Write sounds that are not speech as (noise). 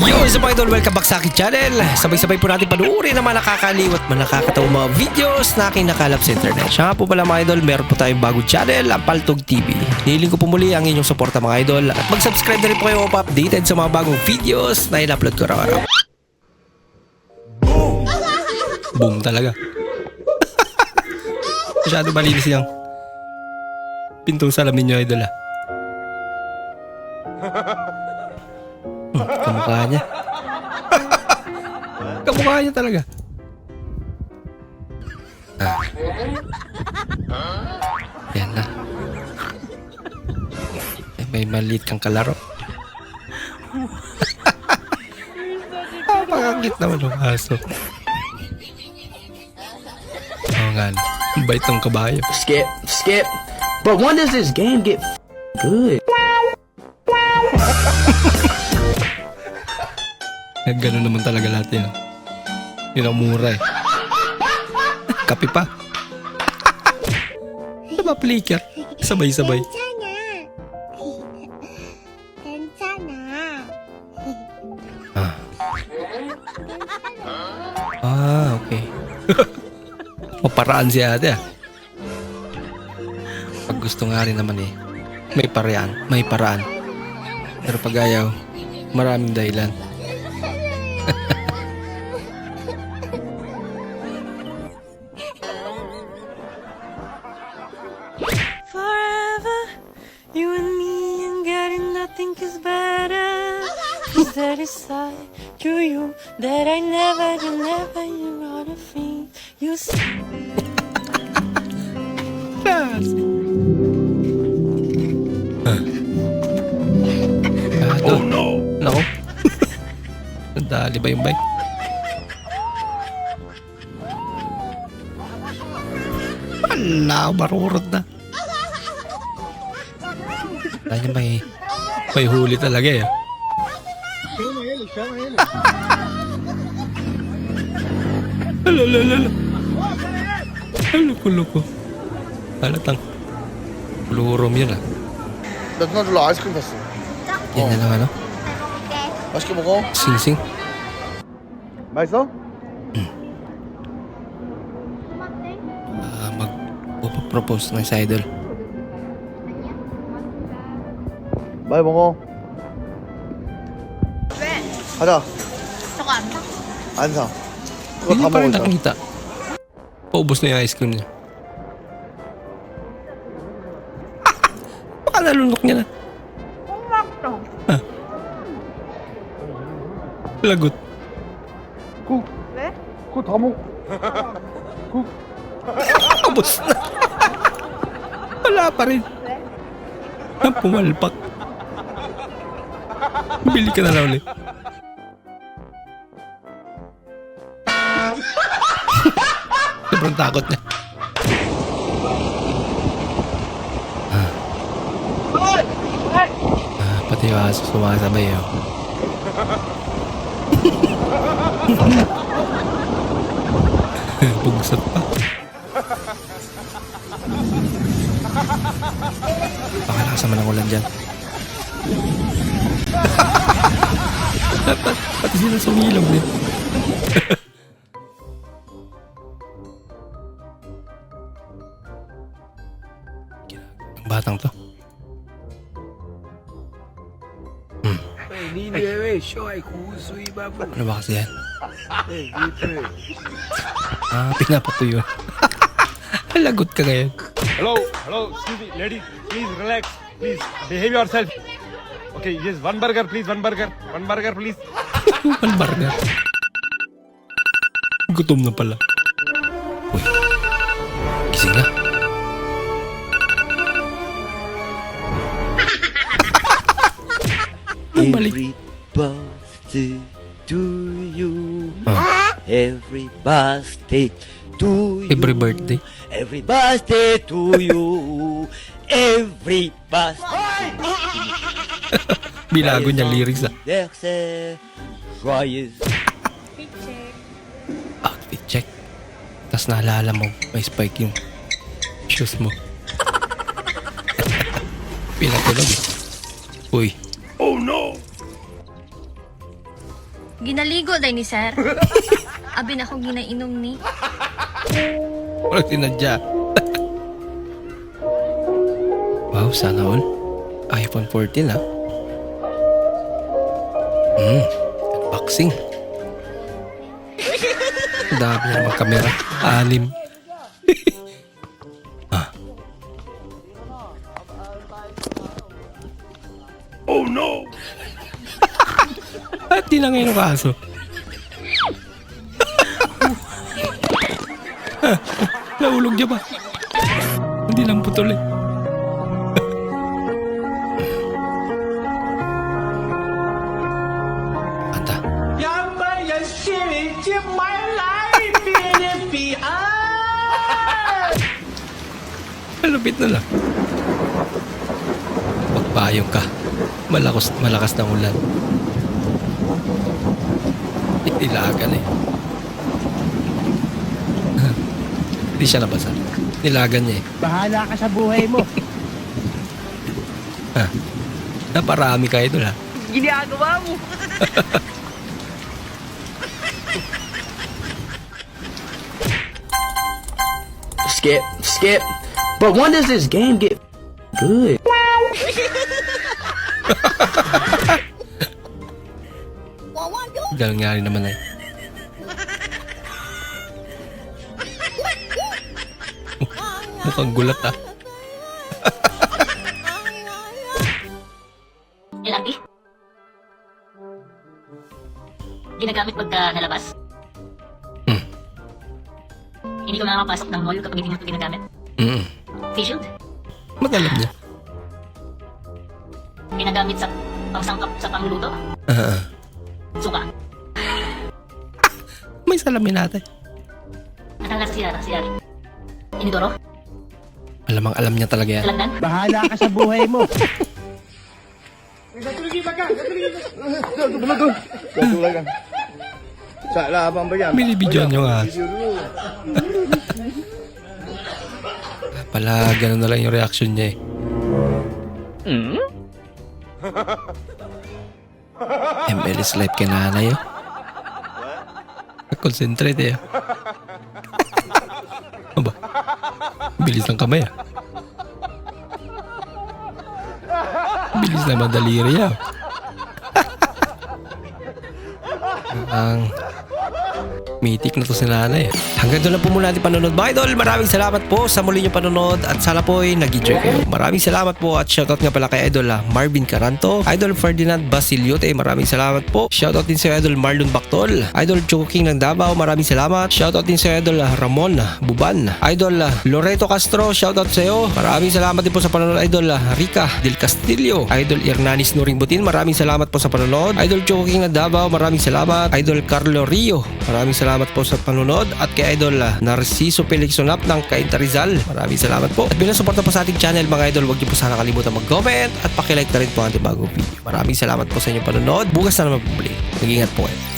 Yo, sa mga idol, welcome back sa aking channel. Sabay-sabay po natin panuorin ang mga nakakaliw at nakakatawang mga videos na aking nakalap sa internet. Siya nga po pala mga idol, meron po tayong bagong channel, ang Paltog TV. Nihiling ko po muli ang inyong suporta mga idol at mag-subscribe na rin po kayo upang updated sa mga bagong videos na in-upload ko araw-araw. Boom! Boom talaga. (laughs) Masyado malinis yung pintong salamin nyo idol ah. Kamukha niya. kamukha niya talaga. Ah. Yan na. Eh, may maliit kang kalaro. Napakakit naman ng aso. Oo nga. bait ng kabayo. Skip, skip. But when does this game get f- good? Eh, Gano'n naman talaga lahat yan. Yun ang mura eh. Kape pa. (laughs) Diba plikat? Sabay-sabay. Ah. Ah, okay. (laughs) Maparaan si ate ah. Pag gusto nga rin naman eh. May paraan, may paraan. Pero pag ayaw, maraming dahilan. Forever, you and me and getting nothing is better. Is that inside to you that I never, you never, you are the thing you see. Nadali ba yung bike? Wala, marurot na. Wala niya may, may huli talaga eh. Hala, hala, hala. Loko-loko. Halatang. Lurom yun ah. 나 누나 줄로 아이스크림 샀어. Yan na lang ano? 맛있게 먹어. Sing-sing. 맛있어? Ah, mag propose na sa idol. 많이 먹어. 왜? 가자. 저거 안 사? 안 사. 그거 Hindi 다 pa rin 먹어. 일단. nakita. Paubos na yung ice cream niya. (laughs) Baka nalunok niya na. 콩맛도. Lagot. 그, 왜? 그거 다 먹. Paubos na. Wala pa rin. 왜? Ah, Pumalpak. Bili ka na lang ulit. Sobrang takot niya. Ah. Ah, pati yung aso sumasabay oh. Bugsat pa. Baka nakasama ng ulan dyan. Pat- (laughs) Pati sila sumilong din. (laughs) Ang batang to. Hmm. Ano ba kasi yan? Ah, pinapatuyo. Lagot ka ngayon. Hello, hello, excuse me, ladies, please relax, please behave yourself. Okay, yes, one burger, please, one burger, one burger, please. One burger. Gutom na pala. Uy. Gising na. Bumalik. Every birthday to you. Ah. Every birthday to you. Every birthday. Every birthday to you. Every birthday. (laughs) Binago niya lyrics ah. Joyeux. Outfit check. Tapos naalala mo, may spike yung shoes mo. (laughs) Pinatulog eh. Uy. Ginaligo day ni sir. Abi na akong ginainom ni. Walang tinadya. wow, sana all. iPhone 14 ah. Hmm, unboxing. Dami na naman kamera. Anim. (laughs) ah. Oh no! At di na ngayon ang kaso. (laughs) Nahulog niya ba? Hindi lang putol eh. (laughs) Anta. Malupit na lang. Magpayong ka. Malakas, malakas ng ulan. Ilagan eh. Hindi siya nabasa. Nilagan niya eh. Bahala ka sa buhay mo. Ha? Naparami ka ito ha. Ginagawa mo. skip, skip. But when does this game get good? (laughs) Ganun nga rin naman eh. (laughs) Mukhang gulat ah. (laughs) LRT? Ginagamit pagka nalabas? Hmm. Hindi ka makakapasok ng mall kapag hindi mo ito ginagamit? Mm. Face shield? Magalam niya. Ginagamit sa pangsangkap sa pangluluto? Ah, ah. Suka? May salamin natin. Natala sa siyari? Inidoro? Alamang alam niya talaga yan. Talandan? Bahala ka sa buhay mo. Gagulagan. Sa labang ba yan? Binibidyoan niyo nga. Pala ganun na lang yung reaction niya eh. ML is life kay nanay oh. Concentrate eh. Aba, bilis ng kamay ah. Bilis na madaliri ah. (laughs) Ang Mitik na to si nanay. Hanggang doon lang po muna ating panonood mga idol. Maraming salamat po sa muli niyong panonood at sana po ay nag-enjoy kayo. Maraming salamat po at shoutout nga pala kay idol ah, Marvin Caranto, idol Ferdinand Basiliote. Maraming salamat po. Shoutout din sa idol Marlon Bactol, idol Choco King ng Davao. Maraming salamat. Shoutout din sa idol ah, Ramon Buban, idol ah, Loreto Castro. Shoutout sa iyo. Maraming salamat din po sa panonood idol ah, Rica Del Castillo, idol Hernanis Nuring Butin. Maraming salamat po sa panonood. Idol Choco King ng Davao. Maraming salamat. Idol Carlo Rio. Maraming salamat po sa panonood at kay Idol ah, Narciso Pelixonap ng Cainta Rizal. Maraming salamat po. At bilang suporta po sa ating channel mga idol, huwag niyo po sana kalimutan mag-comment at pakilike na rin po ang ating bagong video. Maraming salamat po sa inyong panonood. Bukas na naman po muli. Mag-ingat po kayo.